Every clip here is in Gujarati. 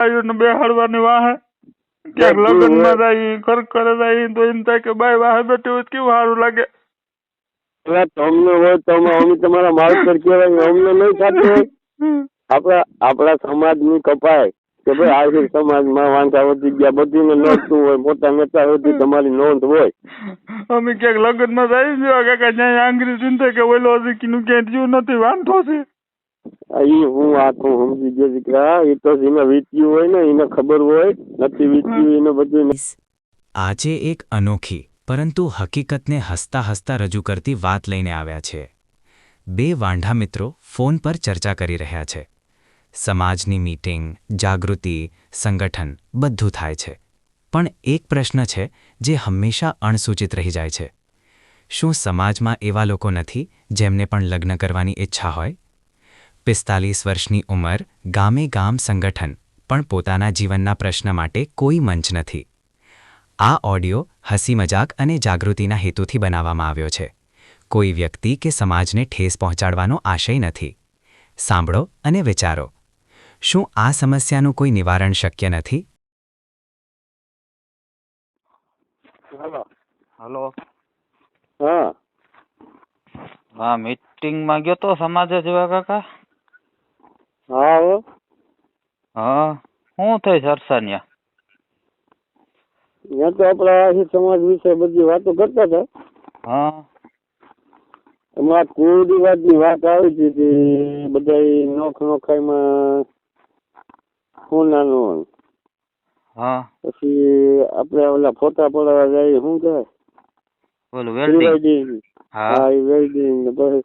આયુને બેહાડવાની વાહે. ક્યાંક લગ્નમાં જાય ઘર કરે જાય તો એમ થાય કે ભાઈ વાહે બેઠી હોય કેવું સારું લાગે? એટલે તમને હોય તો અમે તમારા માવતર કહેવાય અમને નહીં થતું હોય. આપણા આપણા સમાજની કપાય કે ભાઈ આર્થિક સમાજમાં વાંચા વધી ગયા બધીને નોંધતું હોય મોટા નેતા સુધી તમારી નોંધ હોય. અમે ક્યાંક લગ્નમાં જાય જેવા કાકા જ્યાં આંગળી ચિંતા કે ઓલો હજી કીનું ક્યાંય જીવ નથી વાંધો છે. ઈ હું આ તો સમજી ગયો દીકરા એ તો જેને વીત્યું હોય ને એને ખબર હોય નથી વીત્યું એને બધું આજે એક અનોખી પરંતુ હકીકતને હસતા હસતા રજૂ કરતી વાત લઈને આવ્યા છે. બે વાંઢા મિત્રો ફોન પર ચર્ચા કરી રહ્યા છે. સમાજની મીટિંગ જાગૃતિ સંગઠન બધું થાય છે. પણ એક પ્રશ્ન છે જે હંમેશા અણસૂચિત રહી જાય છે. શું સમાજમાં એવા લોકો નથી જેમને પણ લગ્ન કરવાની ઈચ્છા હોય? પિસ્તાલીસ વર્ષની ઉંમર ગામે ગામ સંગઠન પણ પોતાના જીવનના પ્રશ્ન માટે કોઈ મંચ નથી. આ ઓડિયો હસી મજાક અને જાગૃતિના હેતુથી બનાવવામાં આવ્યો છે. કોઈ વ્યક્તિ કે સમાજને ઠેસ પહોંચાડવાનો આશય નથી. સાંભળો અને વિચારો. શું આ સમસ્યાનું કોઈ નિવારણ શક્ય નથી? હાલો. હલો. હા. હા મીટિંગમાં ગયો તો સમાજે જેવા કાકા? હા હો. હા શું થઈ સરસાનિયા ન્યા ત્યાં તો આપણા આહિર સમાજ વિશે બધી વાતો કરતા હતા. હા. એમાં કુરિવાજની વાત આવી હતી કે બધા નોખ નોખાઈમાં સોનાનું હા. પછી આપણે ઓલા ફોટા પડાવવા જાય શું કહેવાય? ઓલું વેલ્ડિંગ હા. એ વેલ્ડિંગ ને પછી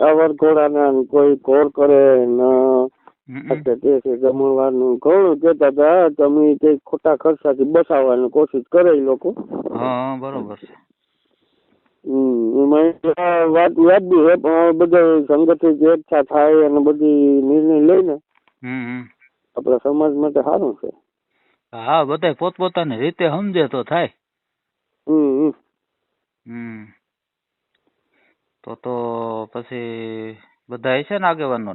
અવર ઘોડાના કોઈ કોર કરે ને. એટલે તે છે જમણવારનું ઘણું કેતા હતા તમે કઈ ખોટા ખર્ચાથી બસાવવાની કોશિશ કરે લોકો. હા બરોબર છે. વાત વાજબી છે પણ બધા સંગઠિત એકઠા થાય અને બધી નિર્ણય લઈને. આપણા સમાજ માટે સારું છે. હા બધા પોતપોતાની રીતે સમજે તો થાય. હમ. હમ. તો તો પછી બધા છે ને આગેવાનો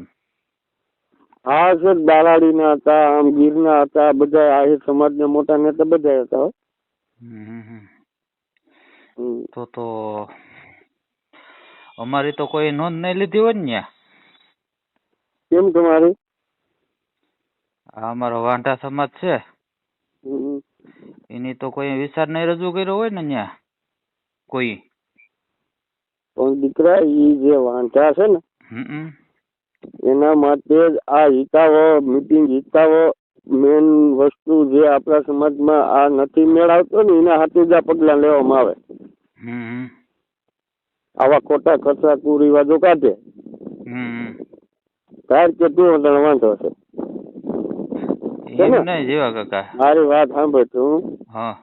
હા સર દાલાડીના હતા આમ ગીરના હતા બધા આહિર સમાજના મોટા નેતા બધા હતા. તો તો અમારી તો કોઈ નોંધ નહીં લીધી હોય ને કેમ તમારી? અમારો વાંઢા સમાજ છે. એની તો કોઈ વિચાર નહીં રજૂ કર્યો હોય ને ત્યાં કોઈ? પણ દીકરા ઈ જે વાંધા છે ને એના માટે જ આ હિતાવો મિટિંગ હિતાવો મેન વસ્તુ જે આપણા સમાજમાં આ નથી મેળવતો ને એના હાથે જ આ પગલાં લેવામાં આવે. આવા ખોટા ખર્ચા કુરિવાજો કાઢે. કાર કે તું વાંધો છે? મારી વાત સાંભળ તું. હા.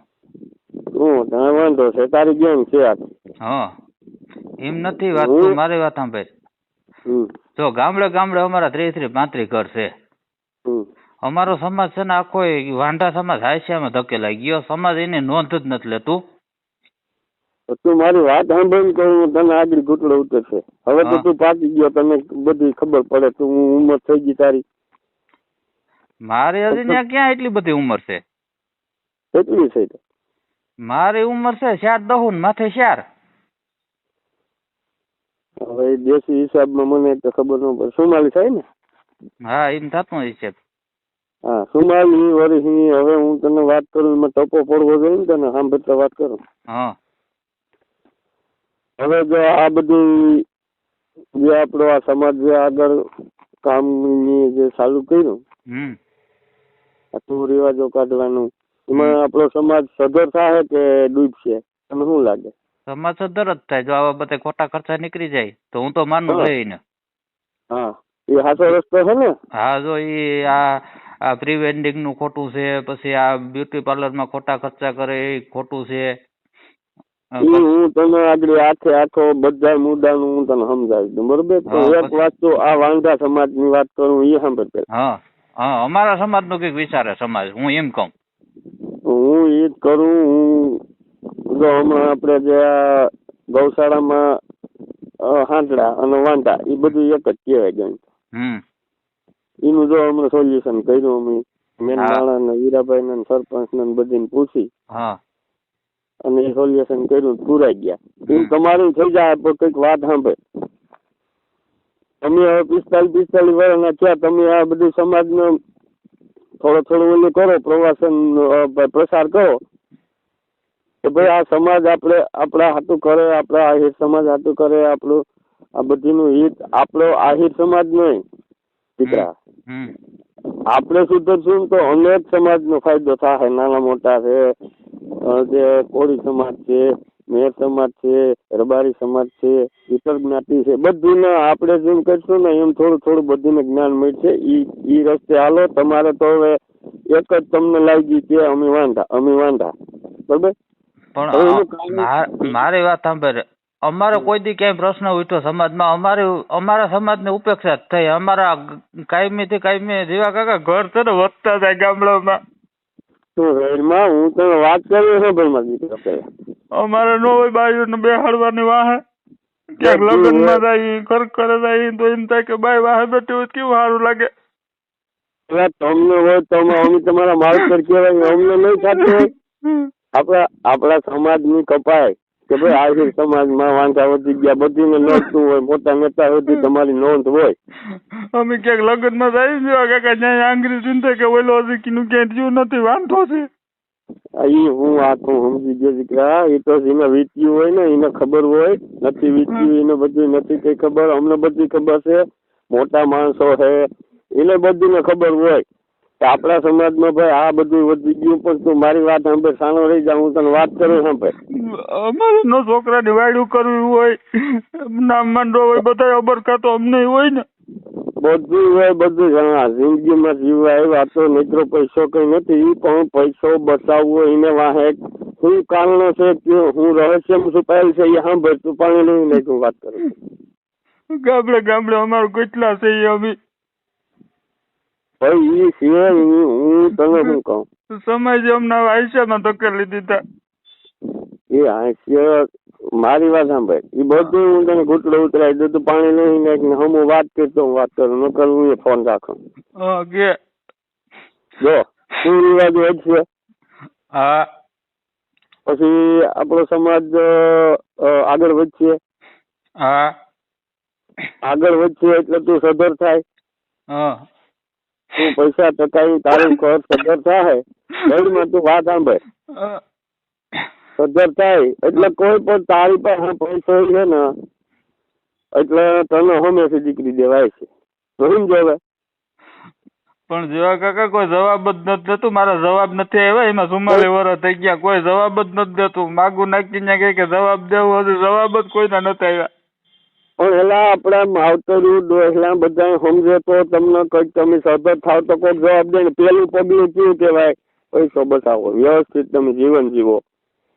તું વાંધો છે તારી ગેમ છે આ હા. એમ નથી વાત તું મારી વાત સાંભળ. જો ગામડે ગામડે અમારા ત્રીસ ત્રીસ પાંત્રીસ ઘર છે. અમારો સમાજ છે ને આખો એ વાંઢા સમાજ હાસ્યામાં ધકેલાઈ ગયો. સમાજ એની નોંધ જ નથી લેતું. તું મારી વાત સાંભળીને કહું તને આગળ ઘૂંટડો ઉતરશે. હવે તો તું પાકી ગયો તને બધી ખબર પડે તું ઉંમર થઈ ગઈ તારી. મારી હજી ક્યાં એટલી બધી ઉંમર છે? કેટલી છે? મારી ઉંમર છે ચાર દહુ ને માથે ચાર. હવે દેશી હિસાબમાં મને તો ખબર ન પડે. સુમાલી થાય ને? હા એમ થતું છે હા સુમાલી વરી હવે હું તને વાત કરું એમાં ટપો પડવો જોઈએ ને તને? સાંભળતા વાત કરું. હા. હવે જો આ બધું જે આપણો આ સમાજ જે આગળ કામની જે ચાલુ કર્યું હમ. આ તું રિવાજો કાઢવાનું એમાં આપણો સમાજ સધર થાય કે ડૂબશે? તમને શું લાગે? સમાજ સદ્ધર જ થાય. જો આવા બધા ખોટા ખર્ચા નીકળી જાય તો હું તો માનું. લઈને. હા. એ સાચો રસ્તો છે ને? હા જો એ આ આ પ્રી વેડિંગનું ખોટું છે પછી આ બ્યુટી પાર્લરમાં ખોટા ખર્ચા કરે એ ખોટું છે. હું તને આગળ આખે આખો બધા મુદ્દાનું હું તને સમજાવી દઉં બરોબર? તો એક વાત તો આ વાંધા સમાજની વાત કરું એ સાંભળ પેલા. હા હા અમારા સમાજ નો કંઈક વિચારે સમાજ હું એમ કહું. હું એ જ કરું હું જો હમણાં આપણે જે આ ગૌશાળામાં હાંડડા અને વાંઢા એ બધું એક જ કહેવાય ગણ. એનું જો હમણાં સોલ્યુશન કર્યું અમે મેન હા. ને હીરાભાઈ ને સરપંચ ને બધીને પૂછી. અને એ સોલ્યુશન કર્યું પુરાઈ ગયા. એ તમારું થઈ જાય પણ કંઈક વાત સાંભળે. તમે હવે પિસ્તાલીસ પિસ્તાલીસ વર્ષના થયા તમે આ બધું સમાજનો થોડો થોડો ઓલું કરો પ્રવાસન પ્રસાર કરો. કે ભાઈ આ સમાજ આપણે આપણા હાટું કરે આપણા આહિર સમાજ હાટું કરે આપણું આ બધીનું હિત આપણો આહિર સમાજ નહીં દીકરા. આપણે સુધરશું તો અનેક સમાજનો ફાયદો થાય. નાના મોટા છે જે કોળી સમાજ છે મેર સમાજ છે રબારી સમાજ છે ઇતર જ્ઞાતિ છે બધુંને આપણે જેમ કરશું ને એમ થોડું થોડું બધુંને જ્ઞાન મળશે. ઈ ઈ રસ્તે હાલો તમારે તો હવે એક જ તમને લાગી કે અમે વાંધા અમે વાંધા બરોબર? પણ મારી વાત સાંભળ. અમારો કોઈ દી ક્યાંય પ્રશ્ન ઉઠ્યો સમાજમાં. અમારી અમારા સમાજની ઉપેક્ષા જ થઈ. અમારા કાયમી થી કાયમી જેવા કાકા ઘર છે ને વધતા જાય ગામડામાં તો હું તને વાત કરી છે ભાઈ અમારે નો હોય બે બેહાડવાની વાહે. ક્યાંક લગ્ન લગ્નમાં. જાય ઘર કરે જાય તો એમ થાય કે બાય વાહે બેઠી હોય કેવું સારું લાગે? તમને હોય તો અમે તમારા માવતર કહેવાય અમને નહીં થતું આપણા આપણા સમાજની કપાય કે ભાઈ આહિર સમાજમાં વાંધા વધી ગયા બધીને નોંધતું હોય મોટા નેતા સુધી તમારી નોંધ હોય. અમે ક્યાંક લગ્નમાં જાય જેવા કાકા જ્યાં આંગળી ચિંતા કે ઓલો કીનું ક્યાંય જીવ નથી વાંધો છે. એ હું હું તો સમજી ગયો દીકરા એ તો એને વીત્યું હોય ને એને ખબર હોય નથી વીત્યું એને બધું નથી કઈ ખબર અમને બધી ખબર છે મોટા માણસો છે એને બધીને ખબર હોય. કે આપણા સમાજમાં ભાઈ આ બધું વધી ગયું પણ તું મારી વાત સાંભળે સાનો રહી જા હું તને વાત કરું સાંભળે. અમારે નો છોકરા વાયડું કરવું હોય નામ માંડો હોય બધા અબરકા તો અમને હોય ને. બધું હોય બધું જણા હા જિંદગીમાં જીવવા આવ્યા તો મિત્રો પૈસો કઈ નથી પણ પૈસો બચાવવો એને વાહે. શું કારણો છે કે હું રહસ્ય છુપાયેલ છે એ સાંભળ તું પાણી લઈ લે વાત કરું. ગામડે ગામડે અમારું કેટલા છે એ અમે ભાઈ સિવાય હું તને શું કહું? સમાજે અમને આયુષ્યમાં લીધી તા એ હાસ્ય મારી વાત સાંભળ. એ બધું હું તને ઘૂંટડો ઉતરાઈ દઉં તું પાણી લઈ નાખ ને હું વાત કરતો હું વાત કરું ન કરવું એ ફોન રાખો. કે? જો શું રિવાજ હોય છે? હા. પછી આપણો સમાજ આગળ વધશે? હા. આગળ વધશે એટલે તું સધર થાય? હા. તું પૈસા ટકાવી તારું ઘર સધર થાય ઘરમાં તું વાત સાંભળે. હા. થાય એટલે કોઈ પણ તારી પાસે પૈસો છે ને એટલે તને હંમેશા દીકરી દેવાય છે. સમજો પણ જેવા કાકા કોઈ જવાબ જ નથી દેતું. મારા જવાબ નથી આવ્યા. એમાં સુમારે વર થઈ ગયા. કોઈ જવાબ જ નથી દેતું. માગું નાખીને કહે કે જવાબ દેવું હજુ જવાબ જ કોઈના નથી આવ્યા. પણ એલા આપણા માવતરું ડોહલા બધા સમજે તો તમને કંઈક તમે સતત થાવ તો કોઈક જવાબ દે ને પેલું પગલું કેવું કહેવાય? પૈસો બચાવો વ્યવસ્થિત તમે જીવન જીવો.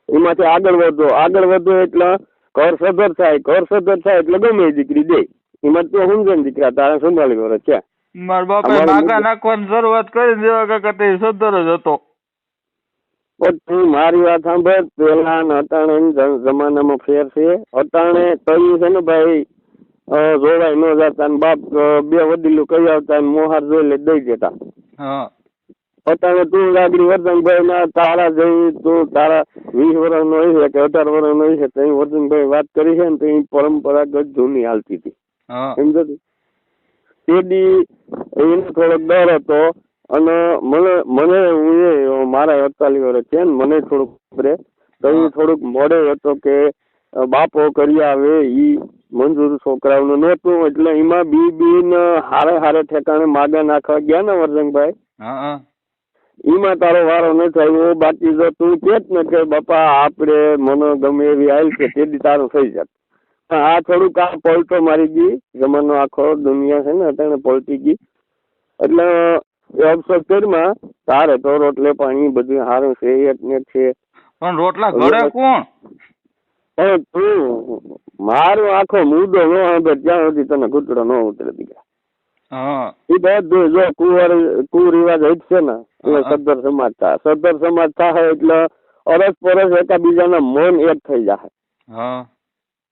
એમાંથી આગળ વધો. આગળ વધો એટલે ઘર સદર થાય ઘર સદર થાય એટલે ગમે દીકરી દે. એમાં તો સમજે ને દીકરા તારા સંભાળી વર્ષ છે મારા બાપા નાખવાની શરૂઆત કરી દેવા કાકા તે સદ્દર જ હતો. તું મારી વાત સાંભળ. પેલા ને અટાણે જમાનામાં ફેર છે. અટાણે કહ્યું છે ને ભાઈ જોવાય ન જતા ને બાપ બે વડીલું કહી આવતા ને મોહાર જોઈ લે દઈ દેતા. અટાણે તું લાગડી વર્ધનભાઈ ના તારા જઈ તું તારા વીસ વર્ષ નો છે કે અઢાર વર્ષ નો છે તો વર્ધનભાઈ વાત કરી છે ને તો પરંપરાગત જૂની હાલતી હતી. સમજો? તે દી એને થોડોક ડર હતો. અને મને મને હું એ મારા અડતાલીસ વર્ષ છે ને મને થોડુંક ખબર. તો હું થોડુંક મોડે હતો કે બાપો કરી આવે ઈ મંજૂર છોકરાઓનું નહોતું એટલે એમાં બી બી ને હારે હારે ઠેકાણે માગા નાખવા ગયા ને હા એમાં તારો વારો નથી આવ્યો બાકી જો તું કે ને કે બાપા આપણે મને ગમે એવી આવી છે તે દી તારું થઈ જાત. આ થોડુંક આ પલટો મારી ગઈ જમાનો આખો દુનિયા છે ને અત્યારે પલટી ગઈ. એટલે એ અફસોસ કરીમાં તારે તો રોટલે પાણી બધું સારું છે એક ને છે. પણ રોટલા ઘરે કોણ? પણ તું મારો આખો મુદ્દો ન હવે ત્યાં સુધી તને ઘૂંટડો ન ઉતરે દીકરા. એ બધું જો કુંવર કુરિવાજ હટશે ને એટલે. સમાજ થાય સદ્ધર સમાજ થાય એટલે અરસ પરસ એકાબીજાના મન એક થઈ જાય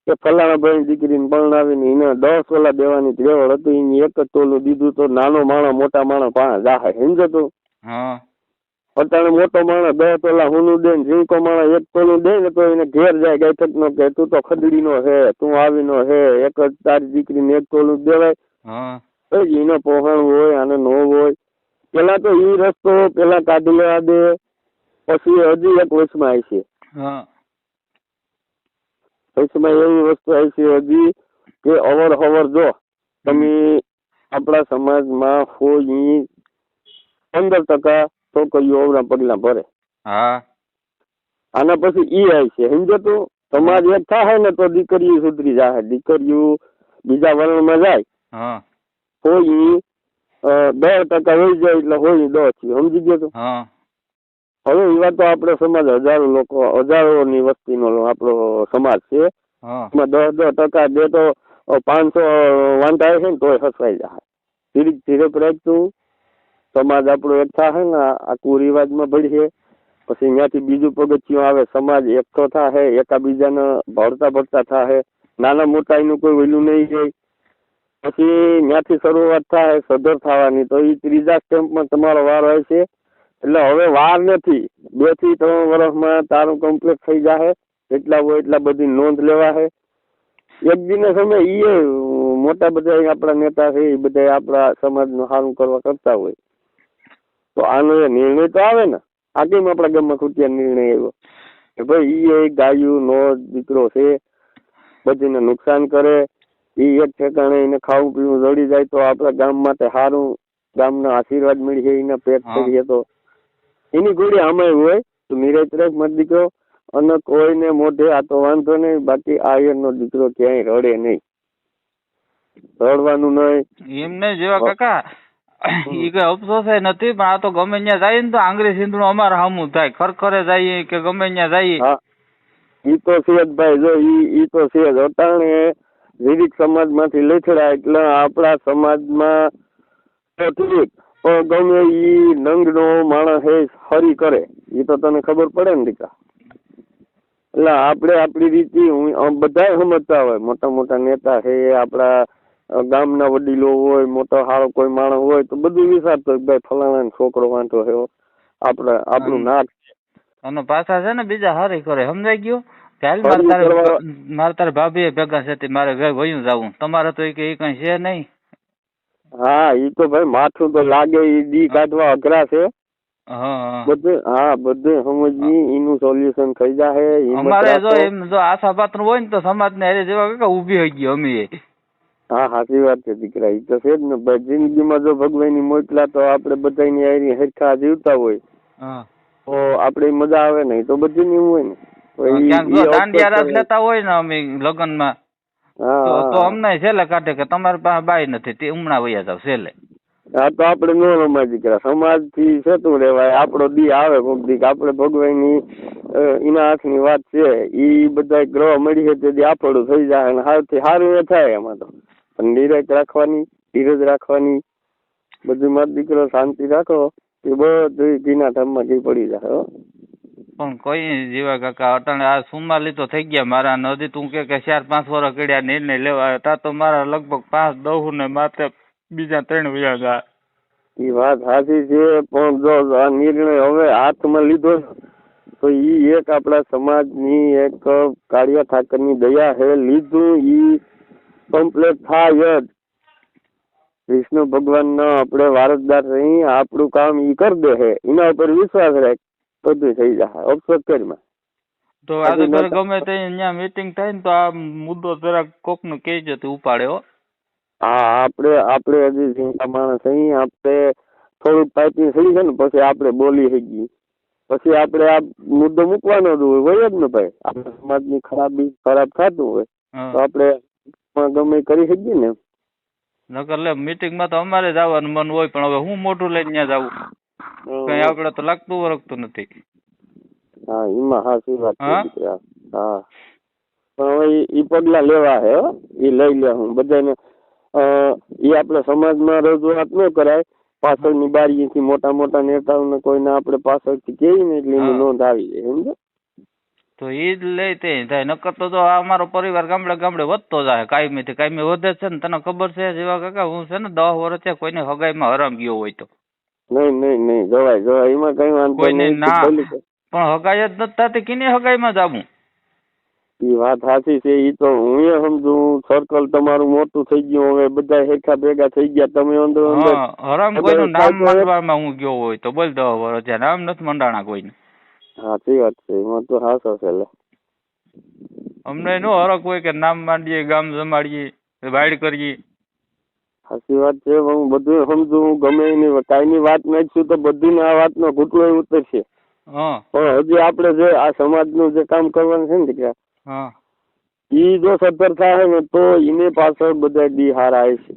કે ફલાણા ભાઈ દીકરીને પરણાવીને એને દસ ઓલા દેવાની ત્રેવડ હતી. એને એક જ તોલું દીધું તો નાનો માણસ મોટા માણસ પાસે જાહે. સમજો તું? હા. અત્યારે મોટો માણસ દસ તોલા હુનું દે ને માણસ એક તોલું દે ને તો એને ઘેર જાય. ગાયઠક નો કે તું તો ખદડીનો હે તું આવીનો હે. એક જ તારી દીકરીને એક તોલું દેવાય. એનો પોહણ હોય આને નો હોય. પેલા તો એ રસ્તો પેલા કાઢી લેવા દે. પછી હજી એક વર્ષમાં આવી છે હા. વચમાં એવી વસ્તુ આવી છે હજી કે અવર હવર જો તમે આપણા સમાજમાં હોય પંદર ટકા છોકરીઓ અવરા પગલા ભરે. હા. આના પછી ઈ આવી છે. સમજો તું સમાજ એક થાય ને તો દીકરીઓ સુધરી જાય દીકરીઓ બીજા વર્ણમાં જાય. હોય દસ ટકા હોય જાય એટલે હોય દસ સમજી ગયો તું? હા. હવે એવા તો આપણો સમાજ હજારો લોકો હજારોની વસ્તીનો આપણો સમાજ છે. એમાં દસ દસ ટકા બે તો પાંચસો વાંધા છે ને તોય હસવાઈ જાય. ધીરે ધીરે રાખતું સમાજ આપણો એક થશે ને આ કુરિવાજમાં ભળશે પછી ત્યાંથી બીજું પગથિયું આવે સમાજ એકઠો થાય એકાબીજાને ભળતા ભળતા થશે નાના મોટા એનું કોઈ વેલું નહીં જાય પછી ત્યાંથી શરૂઆત થાય સદર થવાની. તો એ ત્રીજા સ્ટેમ્પમાં તમારો વાર હોય છે એટલે હવે વાર નથી. બેથી ત્રણ વર્ષમાં તારું કમ્પ્લીટ થઈ જાય એટલા હોય એટલા બધી નોંધ લેવા હે એક દિને સમય ઈ મોટા બધા આપણા નેતા છે એ બધા આપણા સમાજનું સારું કરવા કરતા હોય. તો આનો એ નિર્ણય તો આવે ને. આ કેમ આપણા ગામમાં ખૂટ્યા નિર્ણય આવ્યો? કે ભાઈ એ ગાયું નો દીકરો છે બધીને નુકસાન કરે. એ એક ઠેકાણે એને ખાવું પીવું જડી જાય તો આપણા ગામ માટે સારું ગામના આશીર્વાદ મળી એના પેટ થઈ કરીએ તો. એની ગોળી આમાં હોય તો નિરાશ મત દીકરો અને કોઈને મોઢે આ તો વાંધો નહીં બાકી આયરનો દીકરો ક્યાંય રડે નહીં. રડવાનું નહીં. એમને જેવા કાકા ઈ કઈ અફસોસ નથી પણ આ તો ગમે ત્યાં જાય ને તો આંગળી સિંધણું અમારે સામું થાય. ખરખરે જઈએ કે ગમે ત્યાં જઈએ હા. ઈ તો છે ભાઈ જો ઈ ઈ તો છે જ અટાણે વિવિધ સમાજમાંથી લેખડા એટલે આપણા સમાજમાં ઠીક પણ ગમે ઈ નંગનો માણસ હે હરી કરે. એ તો તને ખબર પડે ને દીકા? એટલે આપણે આપણી રીતે હું બધા સમજતા હોય. મોટા મોટા નેતા છે આપણા ગામના વડીલો હોય મોટો હારો કોઈ માણસ હોય તો બધું વિચારતો ભાઈ ફલાણા છોકરો વાંધો છે આપણે આપણું. નાક અને પાછા છે ને બીજા હારી કરે સમજાઈ ગયું? મારે તારે મારે તારે ભાભી ભેગા છે મારે વયું જવું. તમારે તો એ કઈ છે નહીં. હા ઈ તો ભાઈ માથું તો લાગે ઈ દી કાઢવા અઘરા છે. બધે હા બધે સમજી એનું સોલ્યુશન થઈ જાય અમારે જો એમ જો આશા પાત્ર હોય ને તો સમાજ ને હારે જેવા કાકા ઊભી હોય ગઈ અમે. હા સાચી વાત છે દીકરા ઈ તો છે જ ને જિંદગીમાં જો ભગવાનની મોકલા તો આપણે બધાની હારી હરખા જીવતા હોય. તો આપણે મજા આવે નહીં તો બધી ની હોય ને. દાંડિયા રાસ લેતા હોય ને અમે લગ્નમાં. તો. અમને છેલ્લે કાઢે કે તમારી પાસે બાઈ નથી તે હમણાં વયા જાવ છેલ્લે. આ તો આપણે નો રમાય દીકરા. સમાજથી સેતું રેવાય આપણો દી આવે કોક દીક આપણે ભગવાનની એના હાથની વાત છે. ઈ બધા ગ્રહ મળી છે તે આપણું થઈ જાય અને હારથી સારું એ થાય એમાં તો. પણ નિરાશ રાખવાની ધીરજ રાખવાની બધું મારો દીકરો શાંતિ રાખો એ બધું ઘીના ઠામમાં ઘી પડી જાય હો. પણ કોઈ જીવા કાકા, અટાણે આ સુમાલી તો થઈ ગયા મારા નદી તું કે ચાર પાંચ વર્ષ કર્યા નિર્ણય લેવા હતા તો મારા લગભગ પાંચ દહુ ને માથે બીજા ત્રણ વ્યા ગયા. એ વાત સાચી છે, પણ જો આ નિર્ણય હવે હાથમાં લીધો તો ઈ એક આપણા સમાજની એક કાળિયા ઠાકરની દયા હે. લીધું ઈ કમ્પ્લેટ થાય જ. વિષ્ણુ ભગવાનનો આપણે વારસદાર રહી, આપણું કામ ઈ કરી દે હે. એના ઉપર વિશ્વાસ રાખ. બધું થઈ જાય કરીમાં તો આજે તો ગમે તે અહીંયા મીટિંગ થાય ને તો આ મુદ્દો જરાક કોકનું કે તો ઉપાડે હો. હા આપણે આપણે હજી ઝીંકા માણસ અહીં આપણે થોડુંક પાઇપિંગ થઈ છે ને પછી આપણે બોલી શકીએ પછી આપણે આ મુદ્દો મૂકવાનો જ હોય હોય જ ને ભાઈ. આપણા સમાજની ખરાબી ખરાબ થતું હોય તો આપણે પણ ગમે કરી શકીએ ને નકર લે મીટિંગમાં તો અમારે જવાનું મન હોય પણ હવે હું મોટું લઈને ત્યાં જવું કઈ આપણે તો લાગતું વરગતું નથી. હા એમાં હા શું વાત છે હા? પણ હવે ઈ પગલા લેવા હે એ લઈ લે હું બધાને એ આપણે સમાજમાં રજૂઆત ન કરાય. પાછળની બારીથી મોટા મોટા નેતાઓને કોઈને આપણે પાછળથી કહીએ ને એટલે એની નોંધ આવી જાય સમજો તો એ જ લે તે થાય. નકર તો જો આ અમારો પરિવાર ગામડે ગામડે વધતો જાય કાયમી થી કાયમી વધે છે ને તને ખબર છે જેવા કાકા હું છે ને દસ વર્ષ કોઈને હગાઈમાં હરામ ગયો હોય તો. નહીં નહીં નહીં જવાય જવાય એમાં કઈ વાંધો કોઈને નહીં ના. પણ હગાઈ જ નથી થતી કિની હગાઈમાં જાવું ઈ વાત સાચી છે ઈ તો હું એ સમજુ સર્કલ તમારું મોટું થઈ ગયું હવે બધા હેખા ભેગા થઈ ગયા તમે અંદર અંદર હા હરામ હવે કોઈનું નામ સાચું માંડવામાં હું ગયો હોય તો બોલ દો વરો છે નામ નથી મંડાણા કોઈને. સાચી વાત છે એમાં તો હાસો છે લે. અમને નો હરક હોય કે નામ માંડીએ ગામ જમાડીએ વાડ કરીએ. સાચી વાત છે હું બધું સમજુ હું ગમે એની કાંઈની વાત નાખશું તો બધું આ વાતનો ઘૂંટલો ઉતરશે પણ હજી આપણે જે આ સમાજનું જે કામ કરવાનું છે ને દીકરા ઈ જો સદ્ધર થાય ને તો એને પાછળ બધા દી હાર આવે છે.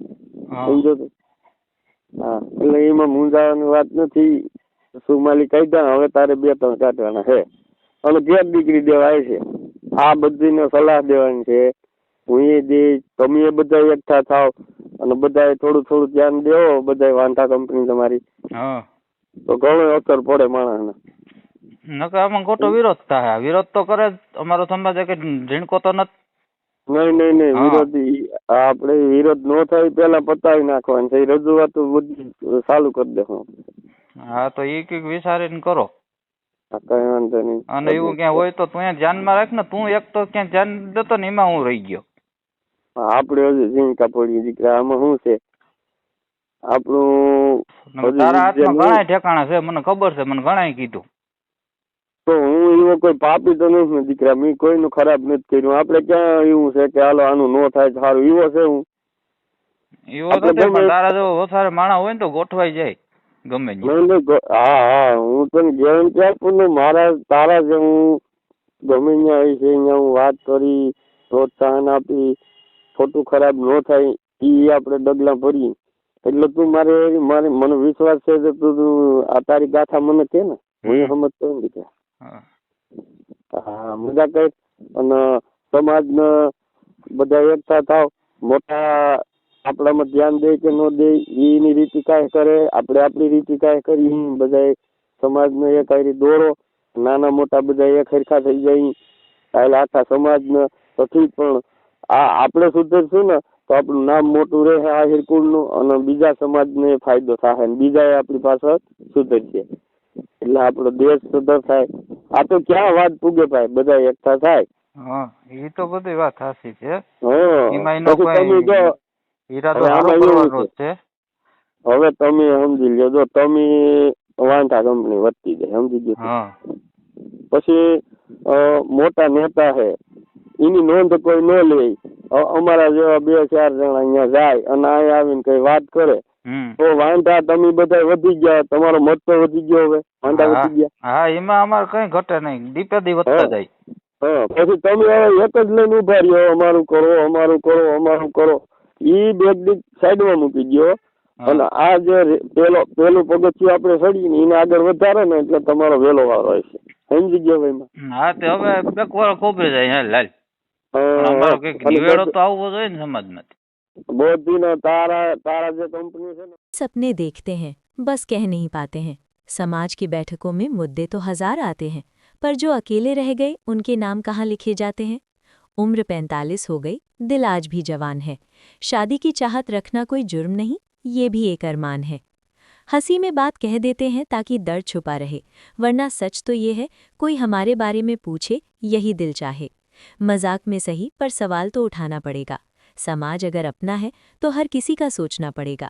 સમજો તો હા એટલે એમાં મૂંઝાવાની વાત નથી. સુમાલી કહી દે હવે તારે બે ત્રણ કાઢવાના છે. અને ઘેર દીકરી દેવાય છે. આ બધીને સલાહ દેવાની છે. હું એ દે તમે એ બધા એકઠા થાવ અને બધાએ થોડું થોડું ધ્યાન દેવો બધાએ વાંધા કંપની તમારી. હા. તો ઘણો અસર પડે માણસને. નકર આમાં ખોટો વિરોધ થાય. વિરોધ તો કરે જ. અમારો સમાજ કે ઝીણકો તો નથી. નહીં નહીં નહીં. વિરોધી. આપણે વિરોધ નો થાય પેલા પતાવી નાખવાની છે. રજૂઆત બધી ચાલુ કરી દેવું હા તો એ કંઈક વિચારીને કરો. કઈ વાંધો નહીં. અને એવું ક્યાં હોય તો તું ધ્યાનમાં રાખ ને. તું એક તો ક્યાં ધ્યાન દેતો ને એમાં હું રહી ગયો. આપણે હજી પડી દીકરા આમાં શું છે? આપણું તારા હાથમાં ઘણા ઠેકાણા છે મને ખબર છે મને ઘણા કીધું. તો હું એવો કોઈ પાપી તો નથી દીકરા મેં કોઈનું ખરાબ નથી કર્યું. આપણે ક્યાં એવું છે કે હાલો આનું નો થાય સારું. એવો છે હું. એવો તો પણ તારા જો વધારે માણા હોય ને તો ગોઠવાઈ જાય ગમે હા હા હું તને ગેરંટી આપું ને મારા તારા જે હું ગમે ત્યાં આવી છે અહીંયા હું વાત કરી પ્રોત્સાહન આપી ખોટું ખરાબ ન થાય એ આપણે ડગલા ભરીએ. એટલે તું મારે મારે મને વિશ્વાસ છે કે તું આ તારી ગાથા મને કે ને હું સમજ ને દીકરા હા. મજા કઈ અને સમાજને બધા એકઠા થાવ મોટા આપણામાં ધ્યાન દે કે ન દે એની રીતિ કાંઈ કરે આપણે આપણી રીતિ કાંઈ કરી બધા સમાજને એક હારી દોરો નાના મોટા બધા એક હરખા થઈ જાય. આખા સમાજને પછી પણ આ આપણે સુધરશું ને તો આપણું નામ મોટું રહે આ હિરકુળનું અને બીજા સમાજને ફાયદો થાય અને બીજા આપણી પાછળ સુધરશે એટલે આપણો દેશ સુધર થાય. આ તો ક્યાં વાત પૂગે ભાઈ? બધા એકઠા થાય. હા એ તો બધી વાત સાચી છે. એમાં એનો પછી તમે કોઈ ઈરાદો હવે કરવાનો છે. તમે સમજી લ્યો જો તમે વાંધા કંપની વધતી જાય સમજી ગયો હા. પછી મોટા નેતા છે. એની નોંધ કોઈ ન લે. અમારા જેવા બે ચાર જણા અહીંયા જાય અને અહીંયા આવીને કઈ વાત કરે. તો વાંધા તમે બધા વધી ગયા તમારો મત તો વધી ગયો હવે. વાંધા વધી ગયા. હા એમાં અમારે કઈ ઘટે નહીં. દીપે દી વધતા જાય. હા પછી તમે હવે એક જ લઈને ઊભા રહ્યો અમારું કરો અમારું કરો અમારું કરો. ઈ બેગ દીક સાઈડમાં મૂકી ગયો અને આ જે પેલો પેલું પગથિયું આપણે ચડીને એને આગળ વધારે ને એટલે તમારો વેલો વારો હશે. સમજી ગયો ભાઈ હા તે હવે એક વાર ખોબરી જાય લાલ सपने देखते हैं बस कह नहीं पाते हैं। समाज की बैठकों में मुद्दे तो हज़ार आते हैं पर जो अकेले रह गए उनके नाम कहाँ लिखे जाते हैं? उम्र पैंतालीस हो गई दिल आज भी जवान है। शादी की चाहत रखना कोई जुर्म नहीं ये भी एक अरमान है। हँसी में बात कह देते हैं ताकि दर्द छुपा रहे वरना सच तो ये है कोई हमारे बारे में पूछे यही दिल चाहे। मजाक में सही पर सवाल तो उठाना पड़ेगा समाज अगर अपना है तो हर किसी का सोचना पड़ेगा